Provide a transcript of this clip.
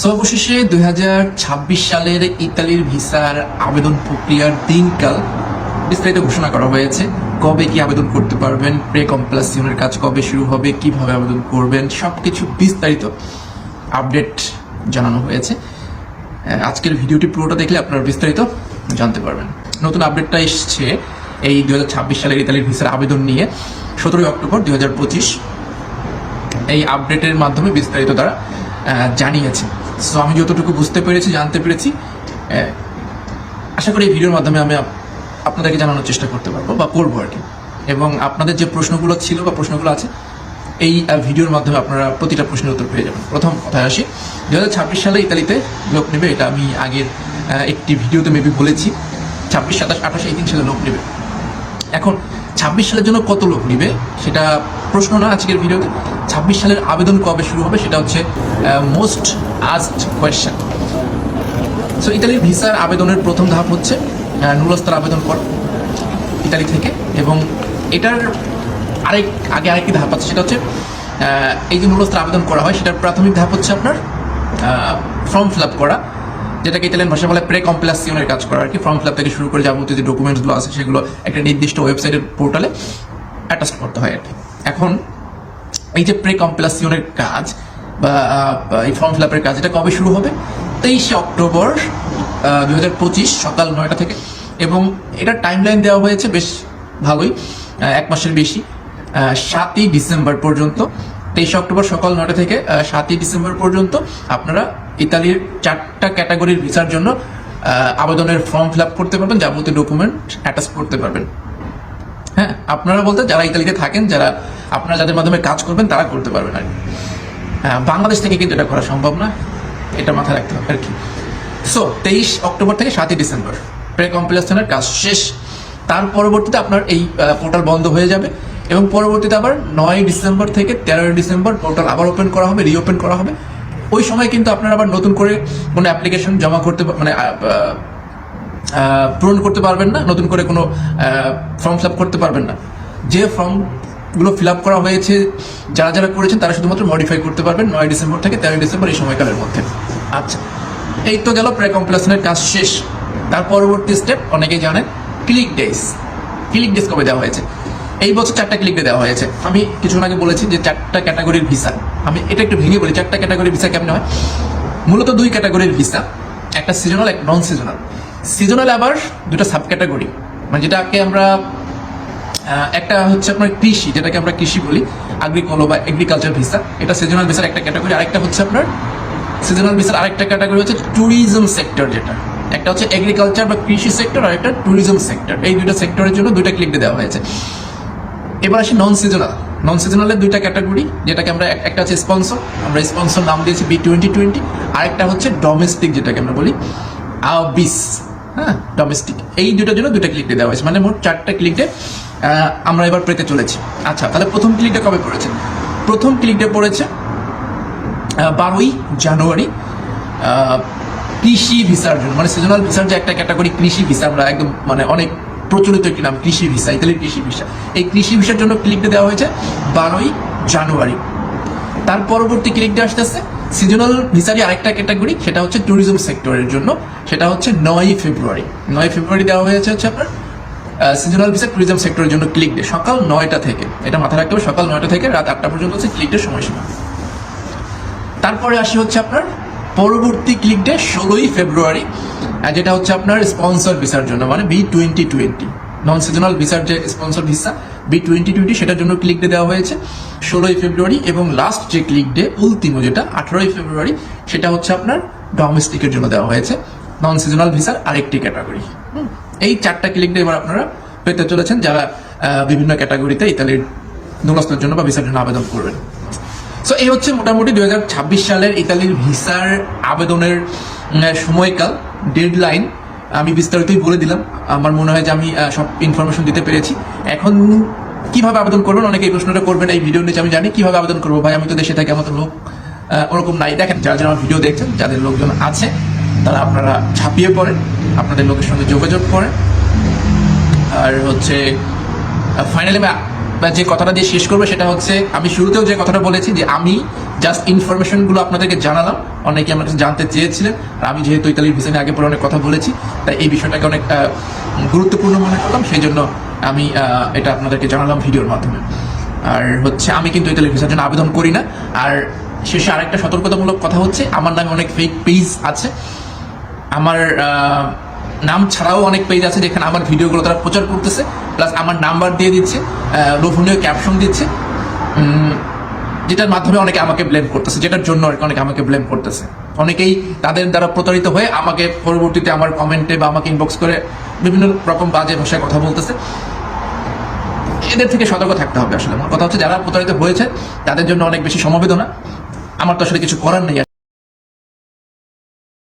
So অবশেষে দুই সালের ইতালির ভিসার আবেদন প্রক্রিয়ার দিনকাল বিস্তারিত ঘোষণা করা হয়েছে। কবে কি আবেদন করতে পারবেন প্রে কমপ্লাসিয়নের কাজ কবে শুরু হবে, কীভাবে আবেদন করবেন সব কিছু বিস্তারিত আপডেট জানানো হয়েছে। আজকের ভিডিওটি পুরোটা দেখলে আপনারা বিস্তারিত জানতে পারবেন। নতুন আপডেটটা এসছে এই দুই হাজার ছাব্বিশ সালের ইতালির ভিসার আবেদন নিয়ে। সতেরোই অক্টোবর দুই হাজার পঁচিশ। এই আপডেটের মাধ্যমে বিস্তারিত তারা জানিয়েছে। সো আমি যতটুকু বুঝতে পেরেছি, জানতে পেরেছি আশা করি এই ভিডিওর মাধ্যমে আমি আপনাদেরকে জানানোর চেষ্টা করতে পারব বা করব আর কি। এবং আপনাদের যে প্রশ্নগুলো ছিল বা প্রশ্নগুলো আছে, এই ভিডিওর মাধ্যমে আপনারা প্রতিটা প্রশ্নের উত্তর পেয়ে যাবেন। প্রথম কথায় আসি দু হাজার ছাব্বিশ সালে ইতালিতে লোক নেবে, এটা আমি আগের একটি ভিডিওতে মেবি বলেছি, ছাব্বিশ, সাতাশ, আঠাশ, এই তিন সালে লোক নেবে। এখন, ছাব্বিশ সালের জন্য কত লোক নিবে, সেটা প্রশ্ন না আজকের ভিডিওতে। ছাব্বিশ সালের আবেদন কবে শুরু হবে সেটা হচ্ছে মোস্ট আস্ট কোয়েশ্চেন সো ইতালির ভিসার আবেদনের প্রথম ধাপ হচ্ছে আহ, নুরস্তার আবেদন কর ইতালি থেকে। এবং এটার আরেক আগে আরেকটি ধাপ আছে সেটা হচ্ছে এই যে নুরস্তার আবেদন করা হয় সেটার প্রাথমিক ধাপ হচ্ছে আপনার ফর্ম ফিল আপ করা যেটাকে ইতালিয়ান ভাষা বলে প্রে কমপ্লাসিয়নের কাজ করা আর কি। ফর্ম ফিল আপ থেকে শুরু করে যাবতীয় যে ডকুমেন্টসগুলো আছে সেগুলো একটা নির্দিষ্ট ওয়েবসাইটের পোর্টালে অ্যাটাচ করতে হয় আর কি। এখন এই যে প্রে কম্পিলাসিয়নের কাজ বা এই ফর্ম ফিল আপের কাজ, এটা কবে শুরু হবে? তেইশে অক্টোবর দুই হাজার পঁচিশ সকাল নয়টা থেকে। এবং এটার টাইম লাইন দেওয়া হয়েছে বেশ ভালোই এক মাসের বেশি সাতই ডিসেম্বর পর্যন্ত। তেইশে অক্টোবর সকাল নয়টা থেকে সাতই ডিসেম্বর পর্যন্ত আপনারা ইতালির চারটা ক্যাটাগরির ভিসার জন্য আবেদনের ফর্ম ফিল আপ করতে পারবেন, যাবতীয় ডকুমেন্ট অ্যাটাচ করতে পারবেন। হ্যাঁ আপনারা বলতে যারা ইতালিতে থাকেন, যারা আপনারা যাদের মাধ্যমে কাজ করবেন তারা করতে পারবেন আর হ্যাঁ, বাংলাদেশ থেকে কিন্তু এটা করা সম্ভব না। এটা মাথায় রাখতে হবে আর কি। সো তেইশ অক্টোবর থেকে সাতই ডিসেম্বর প্রে কম্পিলেশনের কাজ শেষ। তার পরবর্তীতে আপনার এই পোর্টাল বন্ধ হয়ে যাবে এবং পরবর্তীতে আবার নয় ডিসেম্বর থেকে তেরোই ডিসেম্বর পোর্টাল আবার ওপেন করা হবে রিওপেন করা হবে। ওই সময় কিন্তু আপনারা আবার নতুন করে কোনো অ্যাপ্লিকেশন জমা করতে মানে পূরণ করতে পারবেন না। নতুন করে কোনো ফর্ম ফিল করতে পারবেন না। যে ফর্মগুলো ফিল আপ করা হয়েছে, যারা যারা করেছেন তারা শুধুমাত্র মডিফাই করতে পারবেন নয় ডিসেম্বর থেকে তেরোই ডিসেম্বর এই সময়কালের মধ্যে। আচ্ছা এই তো গেল প্রে কম্পিলেশনের কাজ শেষ। তার পরবর্তী স্টেপ অনেকেই জানেন ক্লিক ডেজ ক্লিক ডেজ কবে দেওয়া হয়েছে? এই বছর চারটা ক্লিক দেওয়া হয়েছে। আমি কিছুক্ষণ আগে বলেছি যে চারটা ক্যাটাগরির ভিসা আমি এটা একটু ভেঙে বলি, চারটা ক্যাটাগরির ভিসা কেমন হয়? মূলত দুই ক্যাটাগরির ভিসা একটা সিজনাল এক নন সিজনাল সিজনাল আবার দুটো সাব ক্যাটাগরি মানে যেটাকে আমরা একটা হচ্ছে আপনার কৃষি, যেটাকে আমরা কৃষি বলি আগ্রিকলো বা এগ্রিকালচার ভিসা এটা সিজনাল ভিসার একটা ক্যাটাগরি আরেকটা হচ্ছে আপনার সিজনাল ভিসার আরেকটা ক্যাটাগরি হচ্ছে ট্যুরিজম সেক্টর যেটা। একটা হচ্ছে এগ্রিকালচার বা কৃষি সেক্টর আর একটা ট্যুরিজম সেক্টর এই দুইটা সেক্টরের জন্য দুইটা ক্লিক দেওয়া হয়েছে। এবার আসি নন সিজনাল নন সিজনালের দুইটা ক্যাটাগরি যেটাকে আমরা একটা হচ্ছে স্পন্সর আমরা স্পন্সর নাম দিয়েছি বি টোয়েন্টি টোয়েন্টি আরেকটা হচ্ছে ডোমেস্টিক যেটাকে আমরা বলি আবিস। হ্যাঁ ডোমেস্টিক এই দুটোর জন্য দুইটা ক্লিক দেওয়া হয়েছে। মানে মোট চারটা ক্লিক আমরা এবার পেতে চলেছি। আচ্ছা তাহলে প্রথম ক্লিকটা কবে পড়েছে প্রথম ক্লিকটা পড়েছে বারোই জানুয়ারি কৃষি ভিসার জন্য মানে সিজনাল ভিসার যে একটা ক্যাটাগরি কৃষি ভিসা, আমরা একদম মানে অনেক প্রচলিত একটি নাম, কৃষি ভিসা, ইতালির কৃষি ভিসা। এই কৃষি ভিসার জন্য ক্লিকটা দেওয়া হয়েছে বারোই জানুয়ারি। তার পরবর্তী ক্লিকটা আসতেছে সিজনাল ভিসারই আরেকটা ক্যাটাগরি সেটা হচ্ছে ট্যুরিজম সেক্টরের জন্য, সেটা হচ্ছে নয়ই ফেব্রুয়ারি। নয় ফেব্রুয়ারি দেওয়া হয়েছে হচ্ছে আপনার সিজনাল ভিসা ট্যুরিজম সেক্টরের জন্য ক্লিক ডে সকাল নয়টা থেকে। এটা মাথায় রাখতে হবে, সকাল নয়টা থেকে রাত আটটা পর্যন্ত হচ্ছে ক্লিক ডে সময়সীমা। তারপরে আসি হচ্ছে আপনার পরবর্তী ক্লিক ডে ষোলোই ফেব্রুয়ারি যেটা হচ্ছে আপনার স্পন্সর ভিসার জন্য মানে B twenty twenty non seasonal ভিসার যে sponsor visa B twenty twenty সেটার জন্য ক্লিক ডে দেওয়া হয়েছে, ষোলোই ফেব্রুয়ারি এবং লাস্ট যে ক্লিক ডে উলতিমো যেটা, আঠারোই ফেব্রুয়ারি, সেটা হচ্ছে আপনার ডোমেস্টিকের জন্য দেওয়া হয়েছে। নন সিজনাল ভিসার আরেকটি ক্যাটাগরি এই চারটা ক্লিক ডে এবার আপনারা পেতে চলেছেন যারা বিভিন্ন ক্যাটাগরিতে ইতালির নুরস্তের জন্য বা ভিসার জন্য আবেদন করবেন। সো এই হচ্ছে মোটামুটি দু হাজার ছাব্বিশ সালের ইতালির ভিসার আবেদনের সময়কাল ডেডলাইন আমি বিস্তারিতই বলে দিলাম। আমার মনে হয় যে আমি সব ইনফরমেশন দিতে পেরেছি। এখন কীভাবে আবেদন করবেন? অনেকে এই প্রশ্নটা করবেন, এই ভিডিও নিচে আমি জানি কীভাবে আবেদন করব। ভাই, আমি তো দেশে থাকি আমার তো লোক ওরকম নাই। দেখেন, যারা যারা আমার ভিডিও দেখছেন, যাদের লোকজন আছে, তারা আপনারা ঝাঁপিয়ে পড়েন। আপনাদের লোকের সঙ্গে যোগাযোগ করেন। আর হচ্ছে ফাইনালি বা যে কথাটা দিয়ে শেষ করব সেটা হচ্ছে, আমি শুরুতেও যে কথাটা বলেছি যে আমি জাস্ট ইনফরমেশনগুলো আপনাদেরকে জানালাম অনেকে আমার কাছে জানতে চেয়েছিলেন, আর আমি যেহেতু ইতালির ভিসা নিয়ে আগে পরে অনেক কথা বলেছি, তাই এই বিষয়টাকে অনেক গুরুত্বপূর্ণ মনে করলাম, সেই জন্য আমি এটা আপনাদেরকে জানালাম ভিডিওর মাধ্যমে। আর হচ্ছে, আমি কিন্তু ইতালির ভিসার জন্য আবেদন করি না, আর শেষে আরেকটা সতর্কতামূলক কথা হচ্ছে, আমার নামে অনেক ফেক পেজ আছে। আমার নাম ছাড়াও অনেক পেজ আছে যেখানে আমার ভিডিওগুলো তারা প্রচার করতেছে প্লাস আমার নাম্বার দিয়ে দিচ্ছে লোভনীয় ক্যাপশন দিচ্ছে যেটার মাধ্যমে অনেকে আমাকে ব্লেম করতেছে, যেটার জন্য অনেকে আমাকে ব্লেম করতেছে। অনেকেই তাদের দ্বারা প্রতারিত হয়ে আমাকে পরবর্তীতে আমার কমেন্টে বা আমাকে ইনবক্স করে বিভিন্ন রকম বাজে ভাষায় কথা বলতেছে। এদের থেকে সতর্ক থাকতে হবে আসলে। আমার কথা হচ্ছে, যারা প্রতারিত হয়েছে, তাদের জন্য অনেক বেশি সমবেদনা। আমার তো আসলে কিছু করার নেই।